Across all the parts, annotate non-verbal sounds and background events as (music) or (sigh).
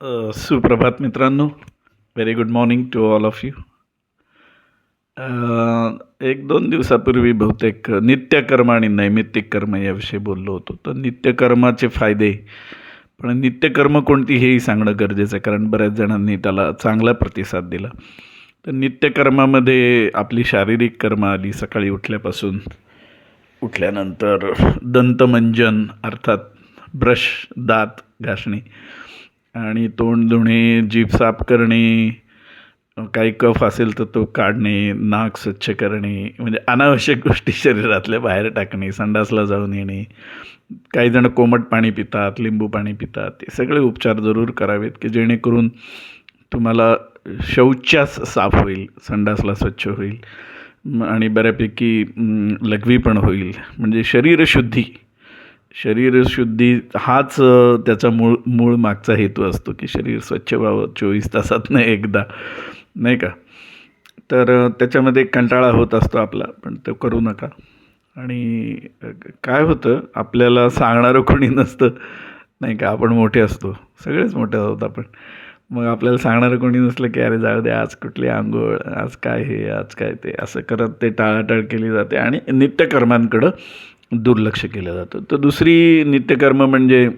सुप्रभात मित्रांनो. Very good morning to all of you एक दोन दिवसापूर्वी बहुतेक नित्यकर्म आणि नैमित्तिक कर्म याविषयी बोललो होतो. तर नित्यकर्माचे फायदे पण नित्यकर्म कोणती हेही सांगणं गरजेचं आहे कारण बऱ्याच जणांनी त्याला चांगला प्रतिसाद दिला. तर नित्यकर्मामध्ये आपली शारीरिक कर्म आली सकाळी उठल्यापासून उठल्यानंतर दंतमंजन अर्थात ब्रश दात घासणे. आणि तोंड धुणे जीभ साफ करणे काही कफ असेल तर तो काढणे नाक स्वच्छ करणे म्हणजे अनावश्यक गोष्टी शरीरातल्या बाहेर टाकणे संडासला जाऊन येणे. काही जण कोमट पाणी पितात लिंबू पाणी पितात. हे सगळे उपचार जरूर करावेत की जेणेकरून तुम्हाला शौचास साफ होईल संडासला स्वच्छ होईल. आणि बऱ्यापैकी लघवी पण होईल. म्हणजे शरीरशुद्धी शरीरशुद्धी हाच त्याचा मूळ मूळ मागचा हेतू असतो की शरीर स्वच्छ व्हावं चोवीस तासातनं एकदा नाही का? तर त्याच्यामध्ये कंटाळा होत असतो आपला पण तो करू नका. आणि काय होतं आपल्याला सांगणारं कोणी नसतं नाही का? आपण मोठे असतो सगळेच मोठे आहोत आपण. मग आपल्याला सांगणारं कोणी नसलं की अरे जाऊ दे आज कुठली आंघोळ आज काय हे आज काय ते असं करत ते टाळाटाळ केली जाते. आणि नित्यकर्मांकडं दुर्लक्ष केलं जातं. तर दुसरी नित्यकर्म म्हणजे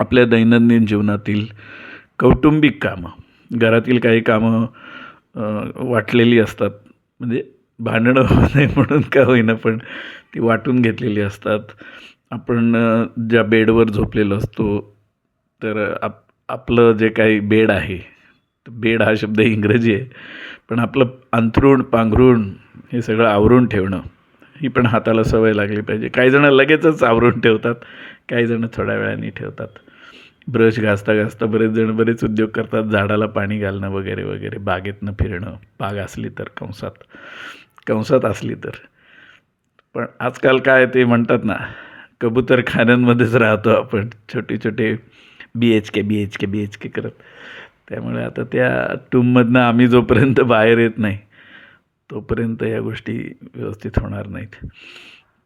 आपल्या दैनंदिन जीवनातील कौटुंबिक कामं. घरातील काही कामं वाटलेली असतात. म्हणजे भांडणं होऊ नये म्हणून का होईना पण ती वाटून घेतलेली असतात. आपण ज्या बेडवर झोपलेलो असतो तर आप आपलं जे काही बेड आहे बेड हा शब्द इंग्रजी आहे पण आपलं अंथरूण पांघरूण हे सगळं आवरून ठेवणं ही पण हाताला सवय लागली पाहिजे. काही जणं लगेचच आवरून ठेवतात काही जणं थोड्या वेळाने ठेवतात. ब्रश घासता घासता बरेच जण बरेच उद्योग करतात झाडाला पाणी घालणं वगैरे वगैरे बागेतनं फिरणं. बाग असली तर कंसात कंसात असली तर. पण आजकाल काय ते म्हणतात ना कबूतरखान्यांमध्येच राहतो आपण. छोटे छोटे B H K B H K B H K करत. त्यामुळे आता त्या टूममधनं आम्ही जोपर्यंत बाहेर येत नाही तोपर्यंत या गोष्टी व्यवस्थित होणार नाहीत.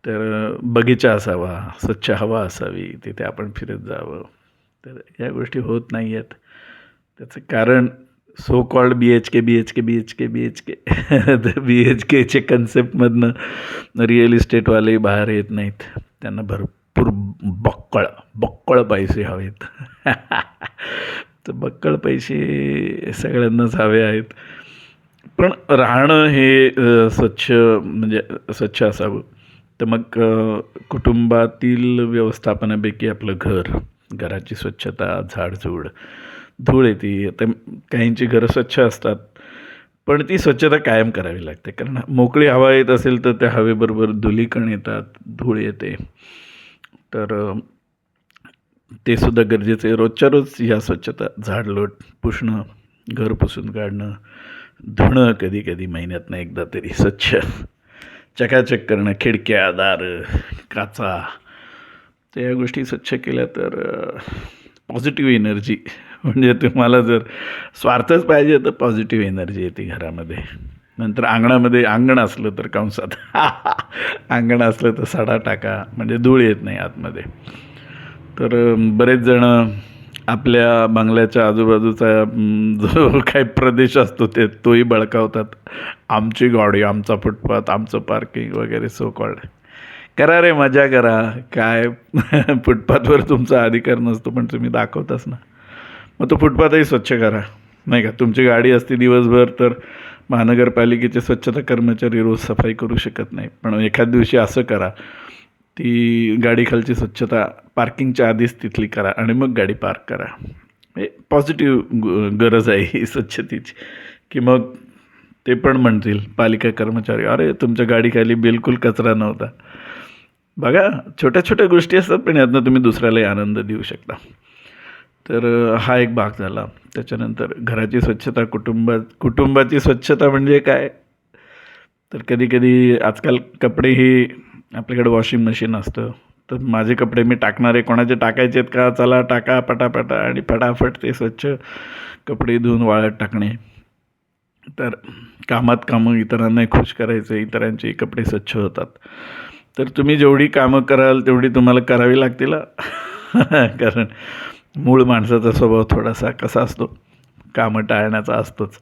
तर बगीचा असावा स्वच्छ हवा असावी तिथे आपण फिरत जावं. तर या गोष्टी होत नाही आहेत. त्याचं कारण so called B H K B H K B H K B H K तर बी एच केचे कन्सेप्टमधनं रिअल इस्टेटवाले बाहेर येत नाहीत. त्यांना भरपूर बक्कळ बक्कळ पैसे हवेत. (laughs) तर बक्कळ पैसे सगळ्यांनाच हवे आहेत. पण राहणं हे स्वच्छ म्हणजे स्वच्छ असावं. तर मग कुटुंबातील व्यवस्थापनापैकी आपलं घर घराची स्वच्छता झाडझूड धूळ येते. आता काहींची घरं स्वच्छ असतात पण ती स्वच्छता कायम करावी लागते. कारण मोकळी हवा येत असेल तर त्या हवेबरोबर धुलीकण येतात धूळ येते. तर ते सुद्धा गरजेचं आहे. रोजच्या रोज या स्वच्छता झाडलोट पुसणं घर पुसून काढणं धुणं कधी कधी महिन्यातनं एकदा तरी स्वच्छ. चकाचक करणं खिडक्या दार काचा तर या गोष्टी स्वच्छ केल्या तर पॉझिटिव्ह एनर्जी म्हणजे तुम्हाला जर स्वार्थच पाहिजे तर पॉझिटिव्ह एनर्जी येते घरामध्ये. नंतर अंगणामध्ये अंगण असलं तर कंसात (laughs) अंगण असलं तर सडा टाका. म्हणजे धूळ येत नाही आतमध्ये. तर बरेच जणं आपल्या बंगल्याच्या आजूबाजूचा जो काही प्रदेश असतो ते तोही बळकावतात. आमची गाडी आमचा फुटपाथ आमचं पार्किंग वगैरे सो कॉल्ड करा रे मजा करा. काय (laughs) फुटपाथवर तुमचा अधिकार नसतो पण तुम्ही दाखवताच ना. मग तो फुटपाथही स्वच्छ करा. नाही का? तुमची गाडी असते दिवसभर तर महानगरपालिकेचे स्वच्छता कर्मचारी रोज सफाई करू शकत नाही पण एखाद दिवशी असं करा ती गाडीखालची स्वच्छता पार्किंगच्या आधीच तिथली करा आणि मग गाडी पार्क करा. हे पॉझिटिव्ह गरज आहे ही स्वच्छतेची. की मग ते पण म्हणतील पालिका कर्मचारी अरे तुमच्या गाडीखाली बिलकुल कचरा नव्हता. बघा छोट्या छोट्या गोष्टी असतात पण यातनं तुम्ही दुसऱ्यालाही आनंद देऊ शकता. तर हा एक भाग झाला. त्याच्यानंतर घराची स्वच्छता कुटुंबात कुटुंबाची स्वच्छता म्हणजे काय? तर कधी कधी आजकाल कपडेही आपल्याकडे वॉशिंग मशीन असतं. तर माझे कपडे मी टाकणारे कोणाचे टाकायचे आहेत का? चला टाका पटापटा आणि फटाफट ते स्वच्छ कपडे धुवून वाळत टाकणे. तर कामात कामं इतरांनाही खुश करायचं इतरांचे कपडे स्वच्छ होतात. तर तुम्ही जेवढी कामं कराल तेवढी तुम्हाला करावी लागतील. (laughs) कारण मूळ माणसाचा स्वभाव थोडासा कसा असतो? कामं टाळण्याचा असतोच.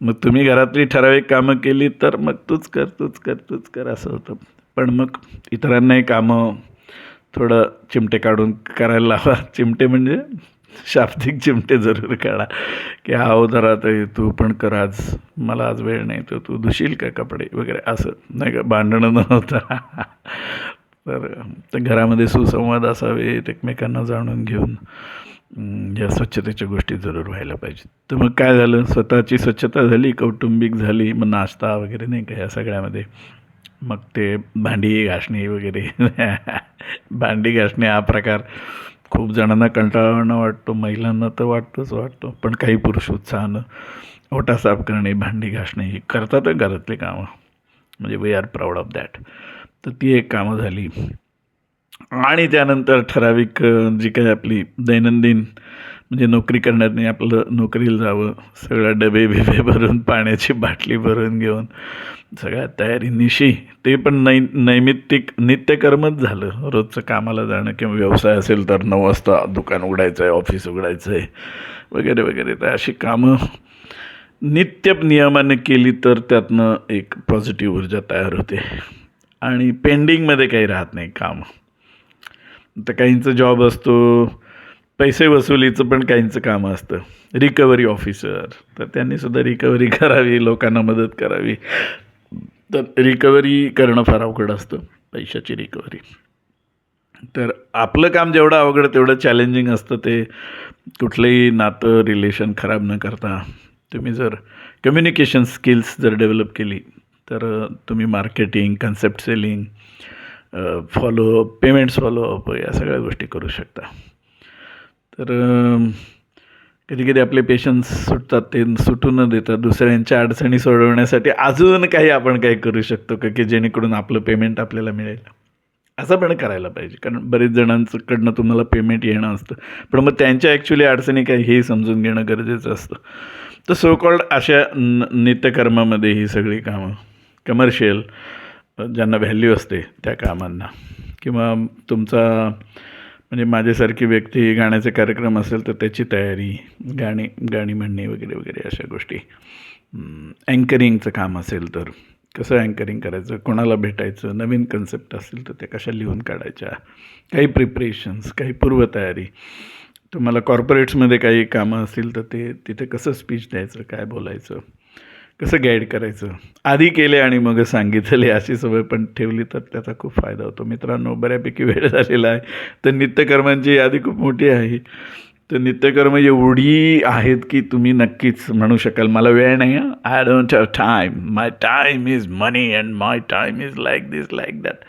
मग तुम्ही घरातली ठराविक कामं केली तर मग तूच कर तूच कर तूच कर असं होतं. पण मग इतरांनाही कामं थोडं चिमटे काढून करायला लावा. चिमटे म्हणजे शाब्दिक चिमटे जरूर काढा. की हा हो जरा ते तू पण कर आज. मला आज वेळ नाही तर तू धुशील का कपडे? वगैरे असं. नाही का? भांडणं न होता. तर घरामध्ये सुसंवाद असावेत एकमेकांना जाणून घेऊन. या स्वच्छतेच्या गोष्टी जरूर व्हायला पाहिजेत. तर मग काय झालं? स्वतःची स्वच्छता झाली कौटुंबिक झाली मग नाश्ता वगैरे नाही का या सगळ्यामध्ये? मग ते भांडी घासणे वगैरे. भांडी घासणे हा प्रकार खूप जणांना कंटाळवाणं वाटतो महिलांना तर वाटतोच वाटतो पण काही पुरुष उत्साहानं ओटा साफ करणे भांडी घासणे ही करतात घरातली कामं. म्हणजे we are proud of that तर ती एक कामं झाली. आणि त्यानंतर ठराविक जी काही आपली दैनंदिन म्हणजे नोकरी करण्याने आपलं नोकरीला जावं सगळं डबे बिबे (laughs) भरून पाण्याची बाटली भरून घेऊन सगळ्या तयारी निशी ते पण नै नैमित्तिक नित्यकर्मच झालं. रोजचं कामाला जाणं किंवा व्यवसाय असेल तर नऊ वाजता दुकान उघडायचं आहे ऑफिस उघडायचं आहे वगैरे वगैरे. तर अशी कामं नित्य नियमाने केली तर त्यातनं एक पॉझिटिव्ह ऊर्जा तयार होते. आणि पेंडिंगमध्ये काही राहत नाही काम. तर काहींचा जॉब असतो पैसे वसुलीचं पण काहींचं काम असतं. रिकव्हरी ऑफिसर तर त्यांनीसुद्धा रिकव्हरी करावी लोकांना मदत करावी. तर रिकव्हरी करणं फार अवघड असतं पैशाची रिकव्हरी तर आपलं काम जेवढं अवघड तेवढं चॅलेंजिंग असतं ते. कुठलंही नातं रिलेशन खराब न करता. तुम्ही जर कम्युनिकेशन स्किल्स जर डेव्हलप केली तर तुम्ही marketing concept selling follow up payments follow up या सगळ्या गोष्टी करू शकता. तर कधी कधी आपले पेशन्स सुटतात ते सुटू न देतात दुसऱ्यांच्या अडचणी सोडवण्यासाठी अजून काही आपण काही करू शकतो का की जेणेकरून आपलं पेमेंट आपल्याला मिळेल? असं पण करायला पाहिजे. कारण बरेच जणांकडनं तुम्हाला पेमेंट येणं असतं. पण मग त्यांच्या ॲक्च्युली अडचणी काय हे समजून घेणं गरजेचं असतं. तर सो कॉल्ड अशा न नित्यकर्मामध्ये ही सगळी कामं कमर्शियल ज्यांना व्हॅल्यू असते त्या कामांना. किंवा तुमचा म्हणजे माझ्यासारखी व्यक्ती गाण्याचे कार्यक्रम असेल तर त्याची तयारी गाणी गाणी म्हणणे वगैरे वगैरे अशा गोष्टी. अँकरिंगचं काम असेल तर. कसं अँकरिंग करायचं? कोणाला भेटायचं? नवीन कन्सेप्ट असतील तर त्या कशा लिहून काढायच्या? काही प्रिपरेशन्स काही पूर्वतयारी. तुम्हाला कॉर्पोरेट्समध्ये काही कामं असतील तर ते तिथे कसं स्पीच द्यायचं? काय बोलायचं? कसं गाईड करायचं? आधी केले आणि मग सांगितले अशी सवय पण ठेवली तर त्याचा खूप फायदा होतो. मित्रांनो बऱ्यापैकी वेळ (laughs) झालेला आहे. तर नित्यकर्मांची यादी खूप मोठी आहे. तर नित्यकर्म एवढी आहेत की तुम्ही नक्कीच म्हणू शकाल मला वेळ नाही I don't have time my time is money and my time is like this like that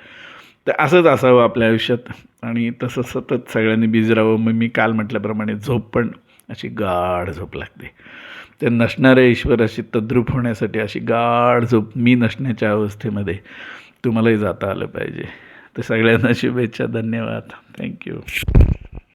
तर असंच असावं आपल्या आयुष्यात. आणि तसं सतत सगळ्यांनी बिझी राहावं. मग मी काल म्हटल्याप्रमाणे झोप पण अशी गाढ झोप लागते. ते नसणाऱ्या ईश्वराशी तद्रूप होण्यासाठी अशी गाढ झोप मी नसण्याच्या अवस्थेमध्ये तुम्हालाही जाता आलं पाहिजे. तर सगळ्यांना शुभेच्छा धन्यवाद. थँक्यू